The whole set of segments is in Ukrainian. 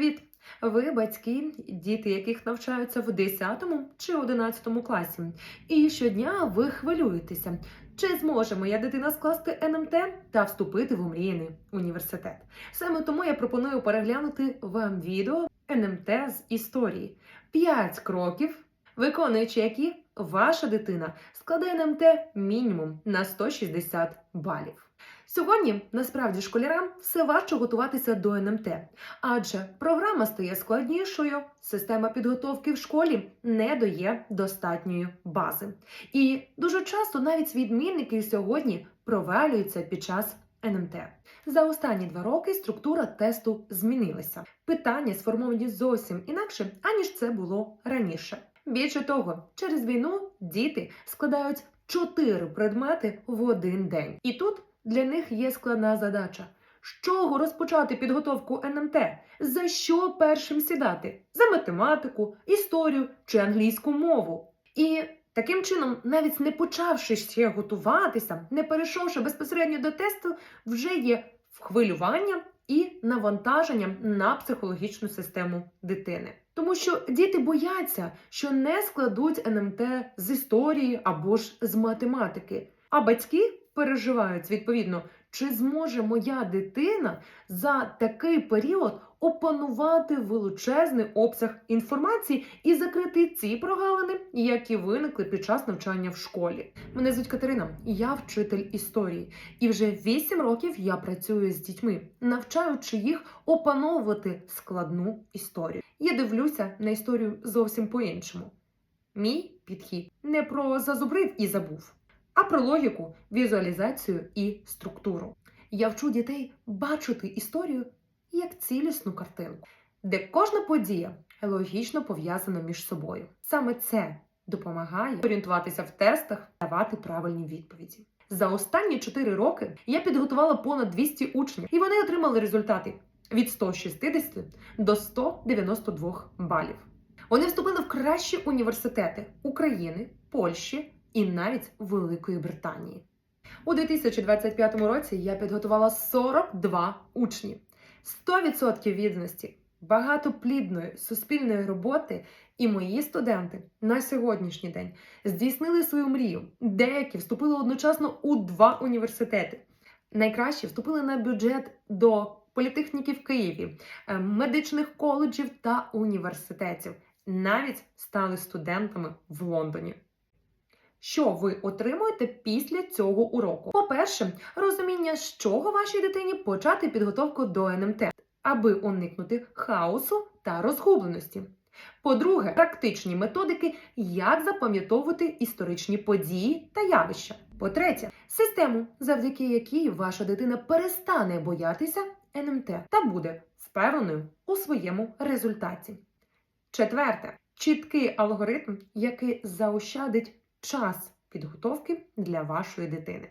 Привіт! Ви батьки, діти, яких навчаються в 10 чи 11 класі. І щодня ви хвилюєтеся, чи зможе моя дитина скласти НМТ та вступити в омріяний університет. Саме тому я пропоную переглянути вам відео НМТ з історії. 5 кроків, виконуючи які ваша дитина складає НМТ мінімум на 160 балів. Сьогодні насправді школярам все важче готуватися до НМТ, адже програма стає складнішою, система підготовки в школі не дає достатньої бази. І дуже часто навіть відмінники сьогодні провалюються під час НМТ. За останні два роки структура тесту змінилася. Питання сформовані зовсім інакше, аніж це було раніше. Більше того, через війну діти складають чотири предмети в один день. І тут для них є складна задача. З чого розпочати підготовку НМТ? За що першим сідати? За математику, історію чи англійську мову? І таким чином, навіть не почавши ще готуватися, не перейшовши безпосередньо до тесту, вже є хвилювання і навантаження на психологічну систему дитини. Тому що діти бояться, що не складуть НМТ з історії або ж з математики, а батьки переживають відповідно, чи зможе моя дитина за такий період опанувати величезний обсяг інформації і закрити ці прогалини, які виникли під час навчання в школі. Мене звуть Катерина, я вчитель історії, і вже 8 років я працюю з дітьми, навчаючи їх опановувати складну історію. Я дивлюся на історію зовсім по-іншому. Мій підхід не про зазубрив і забув а про логіку, візуалізацію і структуру. Я вчу дітей бачити історію як цілісну картинку, де кожна подія логічно пов'язана між собою. Саме це допомагає орієнтуватися в тестах, давати правильні відповіді. За останні 4 роки я підготувала понад 200 учнів, і вони отримали результати від 160 до 192 балів. Вони вступили в кращі університети України, Польщі і навіть Великої Британії. У 2025 році я підготувала 42 учні, 100% відданості, багато плідної суспільної роботи, і мої студенти на сьогоднішній день здійснили свою мрію. Деякі вступили одночасно у два університети. Найкращі вступили на бюджет до політехніки в Києві, е, медичних коледжів та університетів. Навіть стали студентами в Лондоні. Що ви отримуєте після цього уроку? По-перше, розуміння, з чого вашій дитині почати підготовку до НМТ, аби уникнути хаосу та розгубленості. По-друге, практичні методики, як запам'ятовувати історичні події та явища. По-третє, систему, завдяки якій ваша дитина перестане боятися НМТ та буде впевненою у своєму результаті. Четверте, чіткий алгоритм, який заощадить час підготовки для вашої дитини.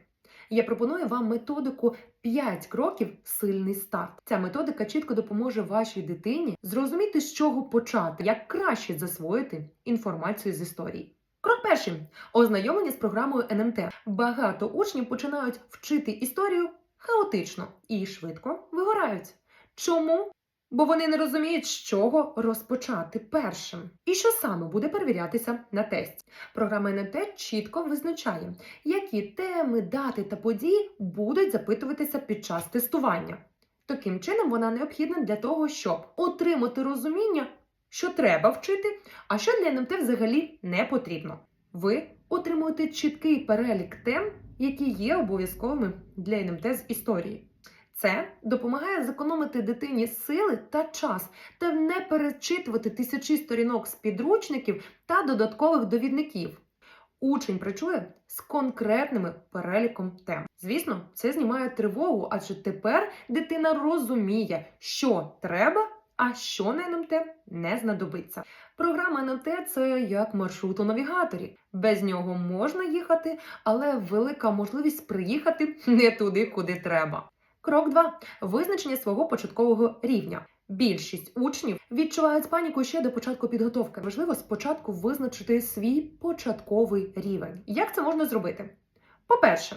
Я пропоную вам методику 5 кроків сильний старт. Ця методика чітко допоможе вашій дитині зрозуміти, з чого почати, як краще засвоїти інформацію з історії. Крок перший ознайомлення з програмою НМТ. Багато учнів починають вчити історію хаотично і швидко вигорають. Чому? Бо вони не розуміють, з чого розпочати першим. І що саме буде перевірятися на тесті. Програма НМТ чітко визначає, які теми, дати та події будуть запитуватися під час тестування. Таким чином, вона необхідна для того, щоб отримати розуміння, що треба вчити, а що для НМТ взагалі не потрібно. Ви отримуєте чіткий перелік тем, які є обов'язковими для НМТ з історії. Це допомагає зекономити дитині сили та час та не перечитувати тисячі сторінок з підручників та додаткових довідників. Учень працює з конкретними переліком тем. Звісно, це знімає тривогу, адже тепер дитина розуміє, що треба, а що на НМТ не знадобиться. Програма НМТ це як маршрут у навігаторі. Без нього можна їхати, але велика можливість приїхати не туди, куди треба. Крок 2. визначення свого початкового рівня. Більшість учнів відчувають паніку ще до початку підготовки. Важливо спочатку визначити свій початковий рівень. Як це можна зробити? По-перше,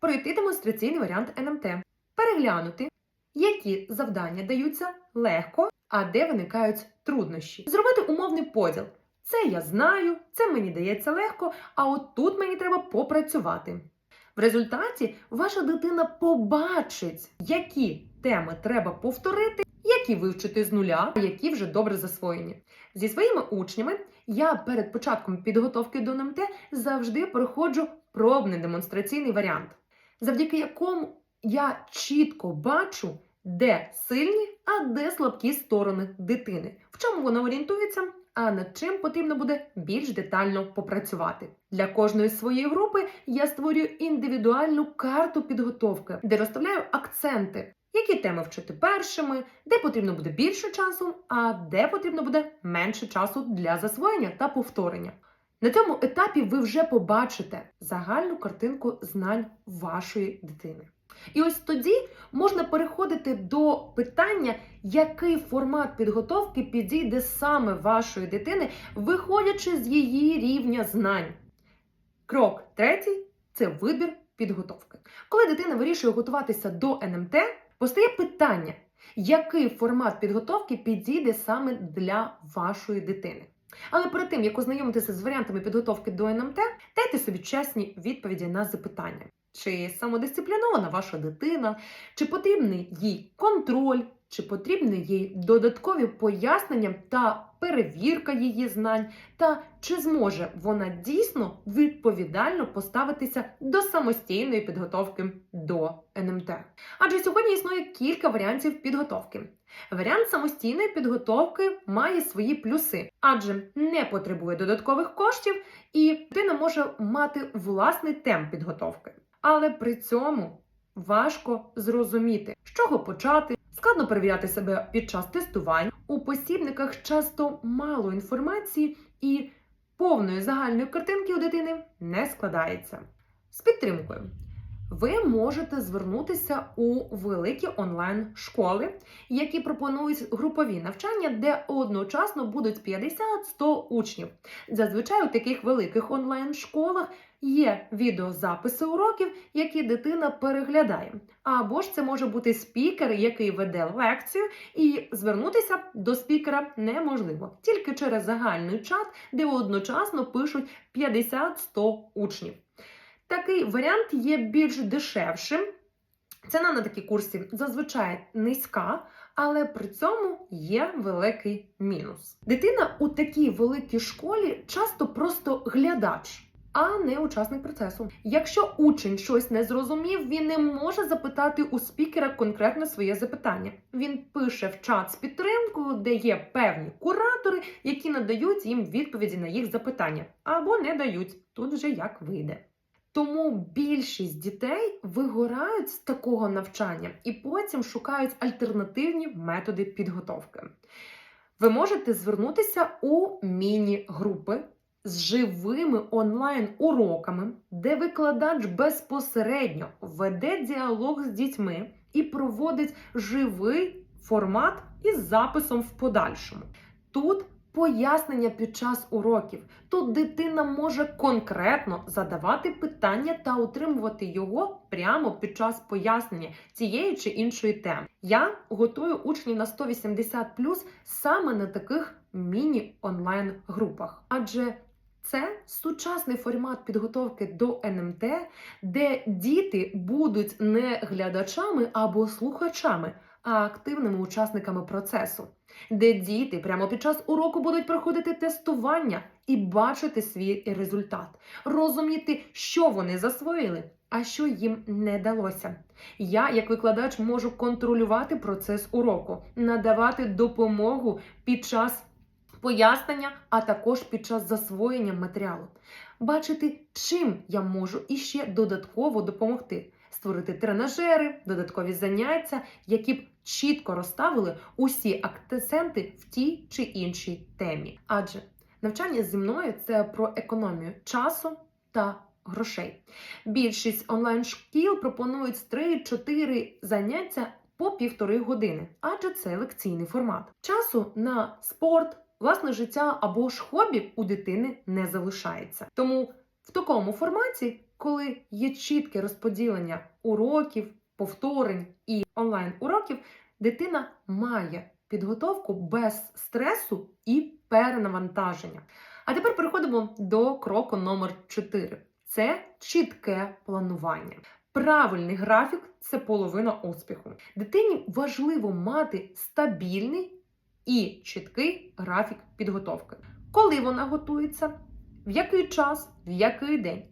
пройти демонстраційний варіант НМТ, переглянути, які завдання даються легко, а де виникають труднощі. Зробити умовний поділ. Це я знаю, це мені дається легко, а от тут мені треба попрацювати. В результаті ваша дитина побачить, які теми треба повторити, які вивчити з нуля, а які вже добре засвоєні. Зі своїми учнями я перед початком підготовки до НМТ завжди проходжу пробний демонстраційний варіант, завдяки якому я чітко бачу, де сильні, а де слабкі сторони дитини, в чому вона орієнтується, а над чим потрібно буде більш детально попрацювати. Для кожної своєї групи я створюю індивідуальну карту підготовки, де розставляю акценти, які теми вчити першими, де потрібно буде більше часу, а де потрібно буде менше часу для засвоєння та повторення. На цьому етапі ви вже побачите загальну картинку знань вашої дитини. І ось тоді можна переходити до питання, який формат підготовки підійде саме вашої дитини, виходячи з її рівня знань. Крок третій це вибір підготовки. Коли дитина вирішує готуватися до НМТ, постає питання, який формат підготовки підійде саме для вашої дитини. Але перед тим, як ознайомитися з варіантами підготовки до НМТ, дайте собі чесні відповіді на запитання. Чи самодисциплінована ваша дитина, чи потрібний їй контроль, чи потрібні їй додаткові пояснення та перевірка її знань, та чи зможе вона дійсно відповідально поставитися до самостійної підготовки до НМТ? Адже сьогодні існує кілька варіантів підготовки. Варіант самостійної підготовки має свої плюси, адже не потребує додаткових коштів, і дитина може мати власний темп підготовки. Але при цьому важко зрозуміти, з чого почати. Складно перевіряти себе під час тестувань. У посібниках часто мало інформації і повної загальної картинки у дитини не складається. З підтримкою ви можете звернутися у великі онлайн-школи, які пропонують групові навчання, де одночасно будуть 50-100 учнів. Зазвичай у таких великих онлайн-школах є відеозаписи уроків, які дитина переглядає. Або ж це може бути спікер, який веде лекцію, і звернутися до спікера неможливо тільки через загальний чат, де одночасно пишуть 50-100 учнів. Такий варіант є більш дешевшим. Ціна на такі курси зазвичай низька, але при цьому є великий мінус. Дитина у такій великій школі часто просто глядач. А не учасник процесу. Якщо учень щось не зрозумів, він не може запитати у спікера конкретно своє запитання. Він пише в чат з підтримкою, де є певні куратори, які надають їм відповіді на їх запитання, або не дають. Тут вже як вийде. Тому більшість дітей вигорають з такого навчання і потім шукають альтернативні методи підготовки. Ви можете звернутися у міні-групи з живими онлайн-уроками, де викладач безпосередньо веде діалог з дітьми і проводить живий формат із записом в подальшому. Тут пояснення під час уроків. Тут дитина може конкретно задавати питання та отримувати його прямо під час пояснення цієї чи іншої теми. Я готую учнів на 180 саме на таких міні-онлайн групах, адже це сучасний формат підготовки до НМТ, де діти будуть не глядачами або слухачами, а активними учасниками процесу, де діти прямо під час уроку будуть проходити тестування і бачити свій результат, розуміти, що вони засвоїли, а що їм не далося. Я, як викладач, можу контролювати процес уроку, надавати допомогу під час пояснення, а також під час засвоєння матеріалу, бачити, чим я можу іще додатково допомогти, створити тренажери, додаткові заняття, які б чітко розставили усі акценти в тій чи іншій темі. Адже навчання зі мною це про економію часу та грошей. Більшість онлайн-шкіл пропонують 3-4 заняття по півтори години, адже це лекційний формат. Часу на спорт, власне життя або ж хобі у дитини не залишається. Тому в такому форматі, коли є чітке розподілення уроків, повторень і онлайн-уроків, дитина має підготовку без стресу і перенавантаження. А тепер переходимо до кроку номер 4. Це чітке планування. Правильний графік це половина успіху. Дитині важливо мати стабільний і чіткий графік підготовки. Коли вона готується, в який час, в який день.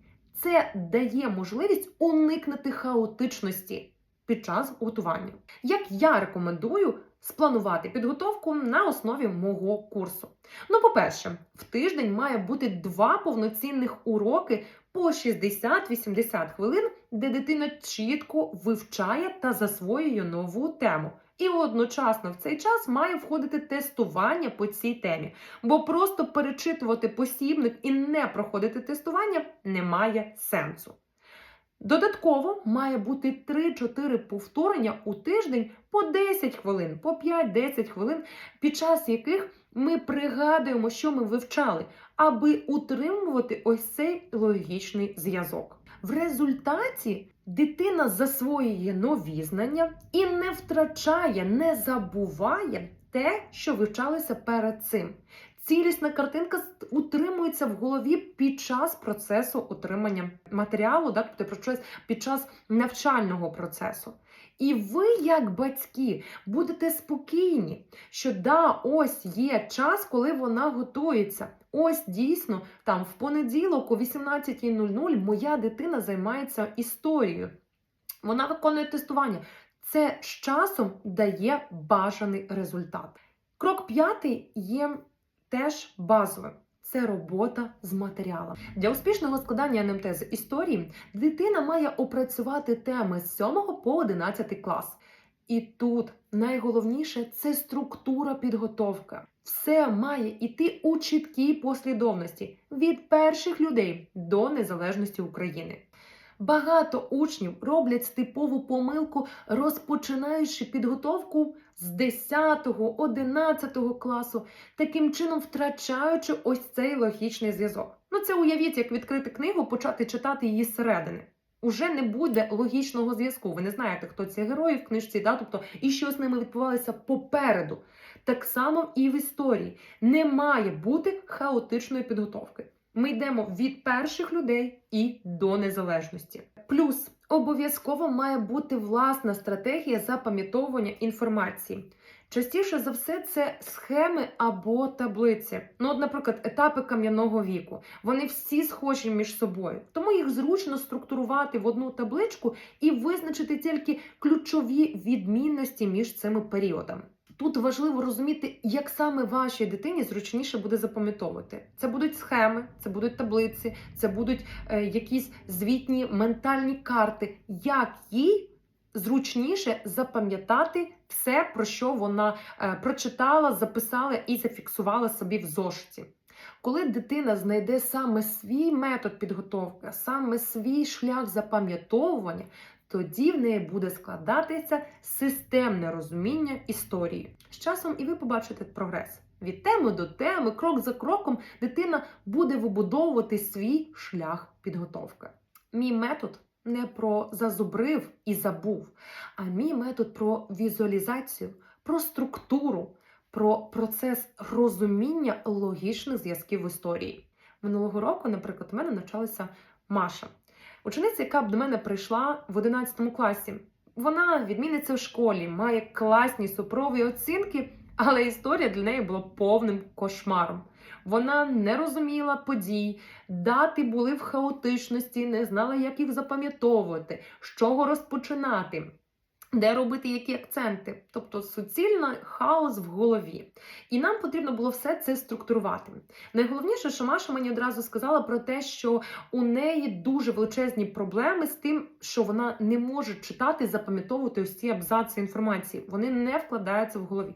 Це дає можливість уникнути хаотичності під час готування. Як я рекомендую спланувати підготовку на основі мого курсу. Ну, по-перше, в тиждень має бути два повноцінних уроки по 60-80 хвилин, де дитина чітко вивчає та засвоює нову тему. І одночасно в цей час має входити тестування по цій темі, бо просто перечитувати посібник і не проходити тестування немає сенсу. Додатково має бути 3-4 повторення у тиждень по 10 хвилин, по 5-10 хвилин, під час яких ми пригадуємо, що ми вивчали, аби утримувати ось цей логічний зв'язок. В результаті дитина засвоює нові знання і не втрачає, не забуває те, що вивчалося перед цим. Цілісна картинка утримується в голові під час процесу отримання матеріалу, да, тобто під час навчального процесу. І ви, як батьки, будете спокійні, що да, ось є час, коли вона готується. Ось дійсно, там в понеділок о 18.00 моя дитина займається історією. Вона виконує тестування. Це з часом дає бажаний результат. Крок п'ятий є теж базовим. Це робота з матеріалом. Для успішного складання НМТ з історії дитина має опрацювати теми з 7 по 11 клас. І тут найголовніше це структура підготовки. Все має йти у чіткій послідовності від перших людей до незалежності України. Багато учнів роблять типову помилку, розпочинаючи підготовку з 10-11 класу, таким чином втрачаючи ось цей логічний зв'язок. Ну це уявіть, як відкрити книгу, почати читати її зсередини. Уже не буде логічного зв'язку. Ви не знаєте, хто ці герої в книжці, да? тобто і що з ними відбувалося попереду. Так само і в історії не має бути хаотичної підготовки. Ми йдемо від перших людей і до незалежності. Плюс обов'язково має бути власна стратегія запам'ятовування інформації. Частіше за все, це схеми або таблиці. Ну, от, наприклад, етапи кам'яного віку. Вони всі схожі між собою, тому їх зручно структурувати в одну табличку і визначити тільки ключові відмінності між цими періодами. Тут важливо розуміти, як саме вашій дитині зручніше буде запам'ятовувати. Це будуть схеми, це будуть таблиці, це будуть е, якісь звітні ментальні карти, як їй зручніше запам'ятати все, про що вона е, прочитала, записала і зафіксувала собі в зошиті. Коли дитина знайде саме свій метод підготовки, саме свій шлях запам'ятовування, тоді в неї буде складатися системне розуміння історії. З часом і ви побачите прогрес. Від теми до теми, крок за кроком, дитина буде вибудовувати свій шлях підготовки. Мій метод не про зазубрив і забув, а мій метод про візуалізацію, про структуру, про процес розуміння логічних зв'язків в історії. Минулого року, наприклад, у мене навчалася Маша. Учениця, яка б до мене прийшла в 11 класі. Вона відміниться в школі, має класні супрові оцінки, але історія для неї була повним кошмаром. Вона не розуміла подій, дати були в хаотичності, не знала, як їх запам'ятовувати, з чого розпочинати, де робити які акценти. Тобто суцільний хаос в голові. І нам потрібно було все це структурувати. Найголовніше, що Маша мені одразу сказала про те, що у неї дуже величезні проблеми з тим, що вона не може читати, запам'ятовувати ось ці абзаци інформації. Вони не вкладаються в голові.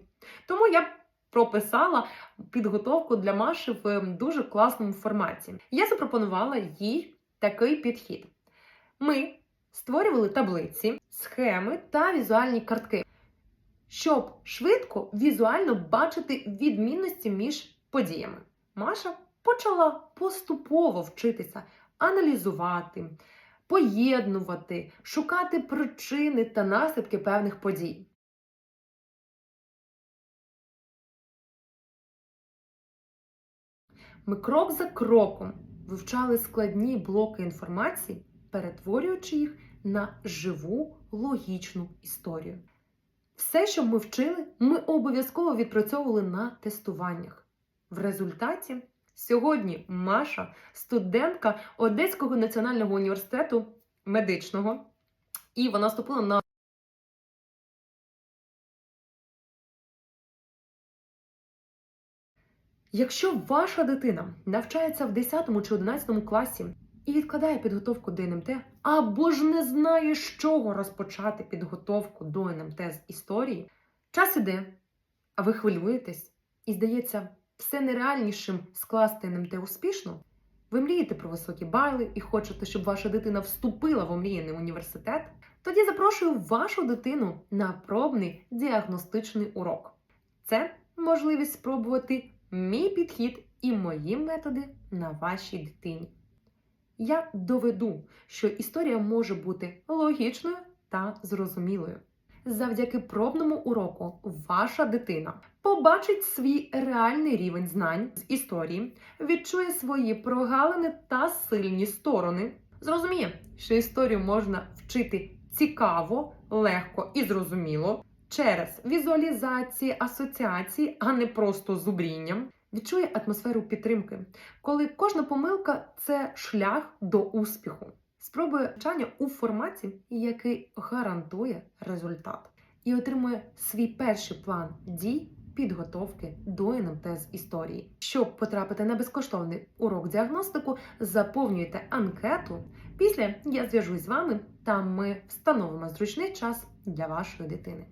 Тому я прописала підготовку для Маші в дуже класному форматі. Я запропонувала їй такий підхід. Ми створювали таблиці, схеми та візуальні картки, щоб швидко візуально бачити відмінності між подіями. Маша почала поступово вчитися аналізувати, поєднувати, шукати причини та наслідки певних подій. Ми крок за кроком вивчали складні блоки інформації, перетворюючи їх на живу логічну історію. Все, що ми вчили, ми обов'язково відпрацьовували на тестуваннях. В результаті сьогодні Маша, студентка Одеського національного університету медичного, і вона вступила на Якщо ваша дитина навчається в 10 чи 11 класі і відкладає підготовку до НМТ, або ж не знає, з чого розпочати підготовку до НМТ з історії, час іде, а ви хвилюєтесь, і здається, все нереальнішим скласти НМТ успішно. Ви мрієте про високі бали і хочете, щоб ваша дитина вступила в омріяний університет, тоді запрошую вашу дитину на пробний діагностичний урок. Це можливість спробувати мій підхід і мої методи на вашій дитині. Я доведу, що історія може бути логічною та зрозумілою. Завдяки пробному уроку ваша дитина побачить свій реальний рівень знань з історії, відчує свої прогалини та сильні сторони, зрозуміє, що історію можна вчити цікаво, легко і зрозуміло через візуалізації, асоціації, а не просто зубрінням. Відчує атмосферу підтримки, коли кожна помилка це шлях до успіху. Спробує навчання у форматі, який гарантує результат, і отримує свій перший план дій підготовки до НМТ з історії. Щоб потрапити на безкоштовний урок діагностику, заповнюйте анкету. Після я зв'яжусь з вами та ми встановимо зручний час для вашої дитини.